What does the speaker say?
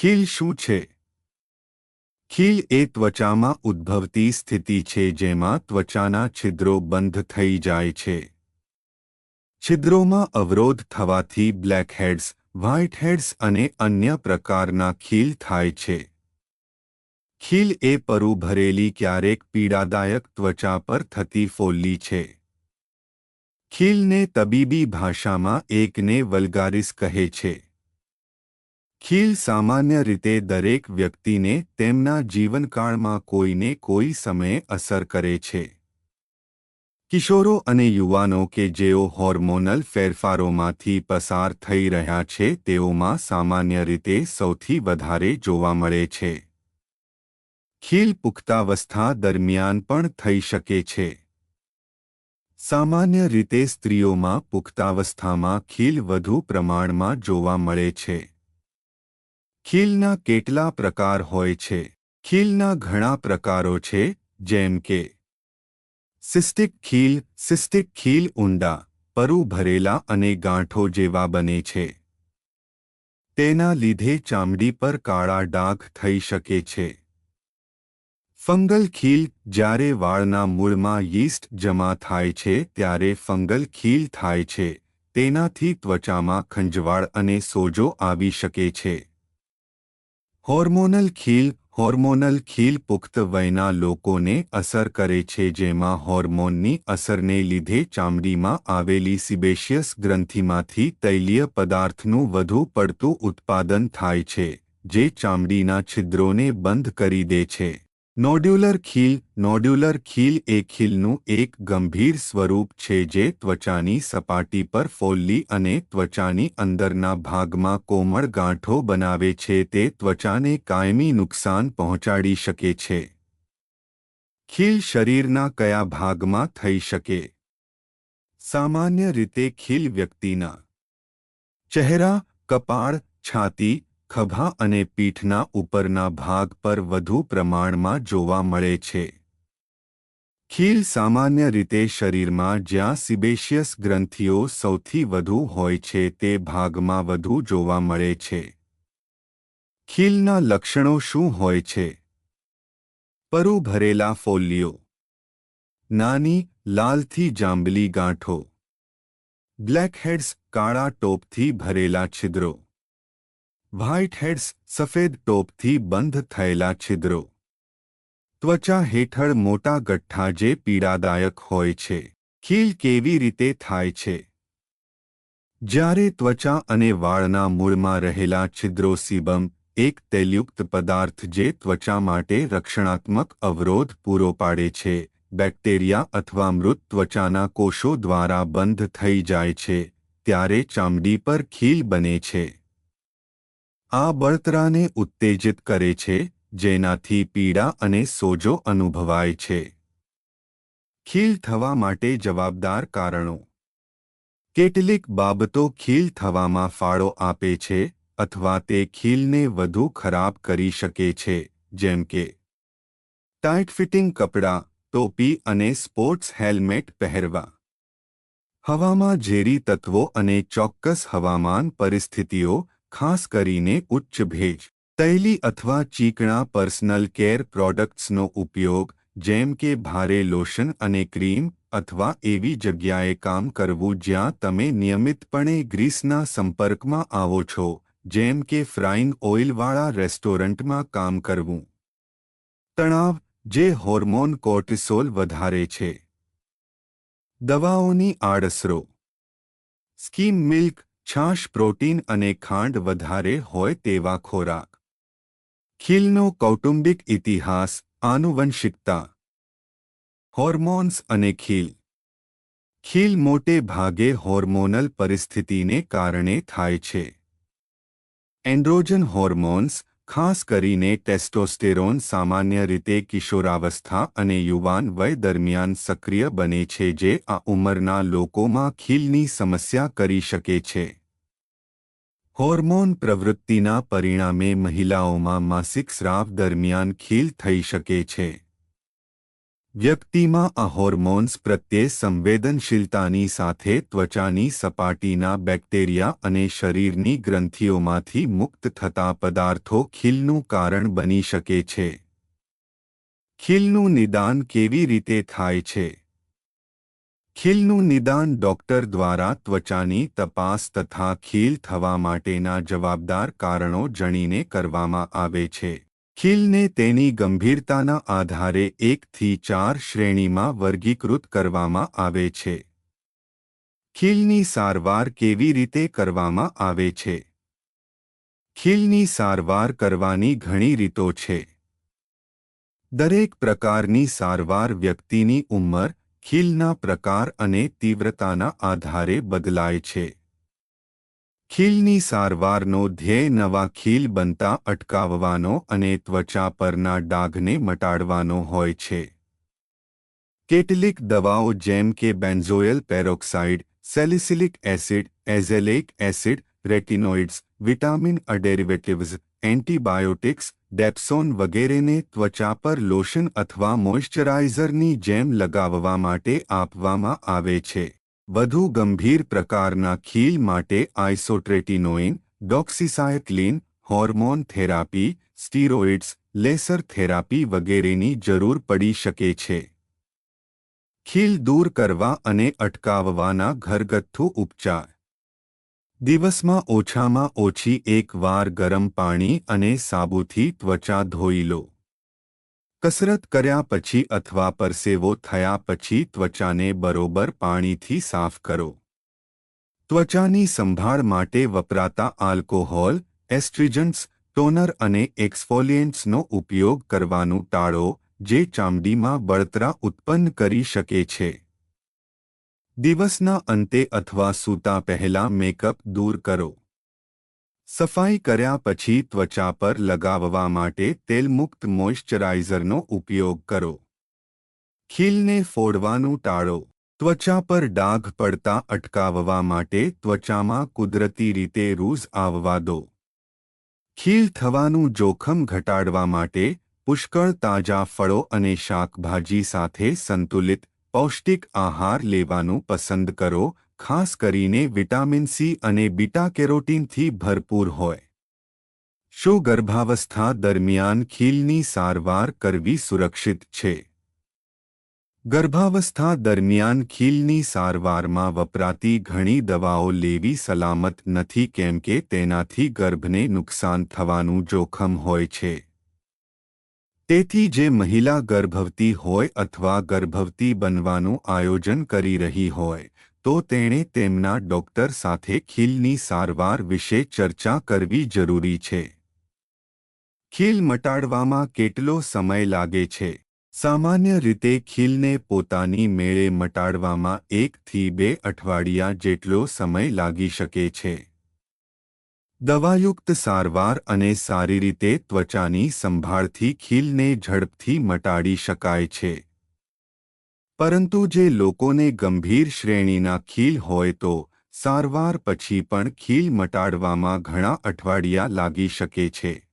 ખીલ શું છે? ખીલ એ ત્વચામાં ઉદ્ભવતી સ્થિતિ છે જેમાં ત્વચાના છિદ્રો બંધ થઈ જાય છે. છિદ્રોમાં અવરોધ થવાથી બ્લેકહેડ્સ, વ્હાઇટહેડ્સ અને અન્ય પ્રકારના ખીલ થાય છે. ખીલ એ પરુ ભરેલી ક્યારેક પીડાદાયક ત્વચા પર થતી ફોલ્લી છે. ખીલને તબીબી ભાષામાં એકને વલ્ગારિસ કહે છે. ખીલ સામાન્ય રીતે દરેક વ્યક્તિને તેમના જીવનકાળમાં કોઈને કોઈ સમયે અસર કરે છે. કિશોરો અને યુવાનો કે જેઓ હોર્મોનલ ફેરફારોમાંથી પસાર થઈ રહ્યા છે તેઓમાં સામાન્ય રીતે સૌથી વધારે જોવા મળે છે. ખીલ પુખ્તાવસ્થા દરમિયાન પણ થઈ શકે છે. સામાન્ય રીતે સ્ત્રીઓમાં પુખ્તાવસ્થામાં ખીલ વધુ પ્રમાણમાં જોવા મળે છે. ખીલના કેટલા પ્રકાર હોય છે? ખીલના ઘણા પ્રકારો છે, જેમ કે સિસ્ટિક ખીલ સિસ્ટિક ખીલ ઊંડા, પરુ ભરેલા અને ગાંઠો જેવા બને છે. તેના લીધે ચામડી પર કાળા ડાઘ થઈ શકે છે. ફંગલ ખીલ, જ્યારે વાળના મૂળમાં યીસ્ટ જમા થાય છે, ત્યારે ફંગલ ખીલ થાય છે. તેનાથી ત્વચામાં ખંજવાળ અને સોજો આવી શકે છે. હોર્મોનલ ખીલ હોર્મોનલ ખીલ પુખ્ત વયના લોકોને અસર કરે છે જેમાં હોર્મોનની અસરને લીધે ચામડીમાં આવેલી સિબેશિયસ ગ્રંથિમાંથી તૈલીય પદાર્થનું વધુ પડતું ઉત્પાદન થાય છે, જે ચામડીના છિદ્રોને બંધ કરી દે છે. નોડ્યુલર ખીલ નોડ્યુલર ખીલ એ ખીલનું એક ગંભીર સ્વરૂપ છે જે ત્વચાની સપાટી પર ફોલ્લી અને ત્વચાની અંદરના ભાગમાં કોમળ ગાંઠો બનાવે છે. તે ત્વચાને કાયમી નુકસાન પહોંચાડી શકે છે. ખીલ શરીરના કયા ભાગમાં થઈ શકે? સામાન્ય રીતે ખીલ વ્યક્તિના ચહેરા, કપાળ, છાતી ખભા અને પીઠના ઉપરના ભાગ પર વધુ પ્રમાણમાં જોવા મળે છે. ખીલ સામાન્ય રીતે શરીરમાં જ્યાં સિબેશિયસ ગ્રંથિઓ સૌથી વધુ હોય છે તે ભાગમાં વધુ જોવા મળે છે. ખીલના લક્ષણો શું હોય છે? પરુ ભરેલા ફોલ્લીઓ. નાની, લાલથી જાંબલી ગાંઠો. બ્લેકહેડ્સ કાળા ટોપથી ભરેલા છિદ્રો. વ્હાઇટ હેડ્સ સફેદ ટોપથી બંધ થયેલા છિદ્રો. ત્વચા હેઠળ મોટા ગઠ્ઠા જે પીડાદાયક હોય છે. ખીલ કેવી રીતે થાય છે? જ્યારે ત્વચા અને વાળના મૂળમાં રહેલા છિદ્રો સીબમ, એક તેલયુક્ત પદાર્થ જે ત્વચા માટે રક્ષણાત્મક અવરોધ પૂરો પાડે છે, બેક્ટેરિયા અથવા મૃત ત્વચાના કોષો દ્વારા બંધ થઈ જાય છે, ત્યારે ચામડી પર ખીલ બને છે. આ બળતરાને ઉત્તેજિત કરે છે, જેનાથી પીડા અને સોજો અનુભવાય છે. ખીલ થવા માટે જવાબદાર કારણો. કેટલીક બાબતો ખીલ થવામાં ફાળો આપે છે, અથવા તે ખીલને વધુ ખરાબ કરી શકે છે, જેમ કે ટાઇટ ફિટિંગ કપડાં, ટોપી અને સ્પોર્ટ્સ હેલ્મેટ પહેરવા. હવામાં ઝેરી તત્વો અને ચોક્કસ હવામાન પરિસ્થિતિઓ ખાસ કરીને ઉચ્ચ ભેજ, તૈલી અથવા ચીકણા પર્સનલ કેર પ્રોડક્ટ્સનો ઉપયોગ, જેમ કે ભારે લોશન અને ક્રીમ, અથવા એવી જગ્યાએ કામ કરવું જ્યાં તમે નિયમિતપણે ગ્રીસના સંપર્કમાં આવો છો, જેમ કે ફ્રાઇંગ ઓઇલવાળા રેસ્ટોરન્ટમાં કામ કરવું. તણાવ, જે હોર્મોન કોર્ટિસોલ વધારે છે. દવાઓની આડઅસરો. સ્કીમ મિલ્ક છાશ, પ્રોટીન અને ખાંડ વધારે હોય તેવા ખોરાક. ખીલનો કૌટુંબિક ઇતિહાસ, આનુવંશિકતા. હોર્મોન્સ અને ખીલ. ખીલ મોટે ભાગે હોર્મોનલ પરિસ્થિતિને કારણે થાય છે. એન્ડ્રોજન હોર્મોન્સ, ખાસ કરીને ટેસ્ટોસ્ટેરોન, સામાન્ય રીતે કિશોરાવસ્થા અને યુવાન વય દરમિયાન સક્રિય બને છે જે આ ઉંમરના લોકોમાં ખીલની સમસ્યા કરી શકે છે. હોર્મોન પ્રવૃત્તિના પરિણામે મહિલાઓમાં માસિક સ્રાવ દરમિયાન ખીલ થઈ શકે છે. વ્યક્તિમાં આ હોર્મોન્સ પ્રત્યે સંવેદનશીલતાની સાથે ત્વચાની સપાટીના બેક્ટેરિયા અને શરીરની ગ્રંથિઓમાંથી મુક્ત થતા પદાર્થો ખીલનું કારણ બની શકે છે. ખીલનું નિદાન કેવી રીતે થાય છે? ખીલનું નિદાન ડોક્ટર દ્વારા ત્વચાની તપાસ તથા ખીલ થવા માટેના જવાબદાર કારણો જણીને કરવામાં આવે છે. ખીલને તેની ગંભીરતાના આધારે એકથી ચાર શ્રેણીમાં વર્ગીકૃત કરવામાં આવે છે. ખીલની સારવાર કેવી રીતે કરવામાં આવે છે? ખીલની સારવાર કરવાની ઘણી રીતો છે. દરેક પ્રકારની સારવાર વ્યક્તિની ઉંમર ખીલના પ્રકાર અને તીવ્રતાના આધારે બદલાય છે. ખીલની સારવારનો ધ્યેય નવા ખીલ બનતા અટકાવવાનો અને ત્વચા પરના ડાઘને મટાડવાનો હોય છે. કેટલીક દવાઓ જેમ કે benzoyl peroxide, salicylic acid azelaic acid, retinoids, vitamin અ ડેરિવેટિવ્સ એન્ટીબાયોટિક્સ, ડેપ્સોન વગેરેને ત્વચા પર લોશન અથવા મોઇશ્ચરાઇઝરની જેમ લગાવવા માટે આપવામાં આવે છે. વધુ ગંભીર પ્રકારના ખીલ માટે isotretinoin, doxycycline, hormone therapy, steroids, laser therapy વગેરેની જરૂર પડી શકે છે. ખીલ દૂર કરવા અને અટકાવવાના ઘરગથ્થુ ઉપચાર. દિવસમાં ઓછામાં ઓછી એક વાર ગરમ પાણી અને સાબુથી ત્વચા ધોઈ લો. કસરત કર્યા પછી અથવા પરસેવો થયા પછી ત્વચાને બરોબર પાણીથી સાફ કરો. ત્વચાની સંભાળ માટે વપરાતા આલ્કોહોલ એસ્ટ્રીજન્ટ્સ ટોનર અને એક્સફોલિયન્ટ્સનો ઉપયોગ કરવાનું ટાળો, જે ચામડીમાં બળતરા ઉત્પન્ન કરી શકે છે. દિવસના અંતે અથવા સૂતા પહેલા મેકઅપ દૂર કરો. સફાઈ કર્યા પછી ત્વચા પર લગાવવા માટે તેલમુક્ત મોઇશ્ચરાઇઝરનો ઉપયોગ કરો. ખીલને ફોડવાનું ટાળો. ત્વચા પર ડાઘ પડતા અટકાવવા માટે ત્વચામાં કુદરતી રીતે રૂઝ આવવા દો. ખીલ થવાનું જોખમ ઘટાડવા માટે પુષ્કળ તાજા ફળો અને શાકભાજી સાથે સંતુલિત પૌષ્ટિક આહાર લેવાનું પસંદ કરો, ખાસ કરીને વિટામિન સી અને બીટા કેરોટીનથી ભરપૂર હોય. શું ગર્ભાવસ્થા દરમિયાન ખીલની સારવાર કરવી સુરક્ષિત છે. ગર્ભાવસ્થા દરમિયાન ખીલની સારવારમાં વપરાતી ઘણી દવાઓ લેવી સલામત નથી કેમ કે તેનાથી ગર્ભને નુકસાન થવાનું જોખમ હોય છે. તેથી જે મહિલા ગર્ભવતી હોય અથવા ગર્ભવતી બનવાનું આયોજન કરી રહી હોય, તો તેણે તેમના ડોક્ટર સાથે ખીલની સારવાર વિશે ચર્ચા કરવી જરૂરી છે. ખીલ મટાડવામાં કેટલો સમય લાગે છે? સામાન્ય રીતે ખીલને પોતાની મેળે મટાડવામાં એકથી બે અઠવાડિયા જેટલો સમય લાગી શકે છે. દવાયુક્ત સારવાર અને સારી રીતે ત્વચાની સંભાળથી ખીલને ઝડપથી મટાડી શકાય છે. પરંતુ જે લોકોને ગંભીર શ્રેણીના ખીલ હોય તો, સારવાર પછી પણ ખીલ મટાડવામાં ઘણા અઠવાડિયા લાગી શકે છે.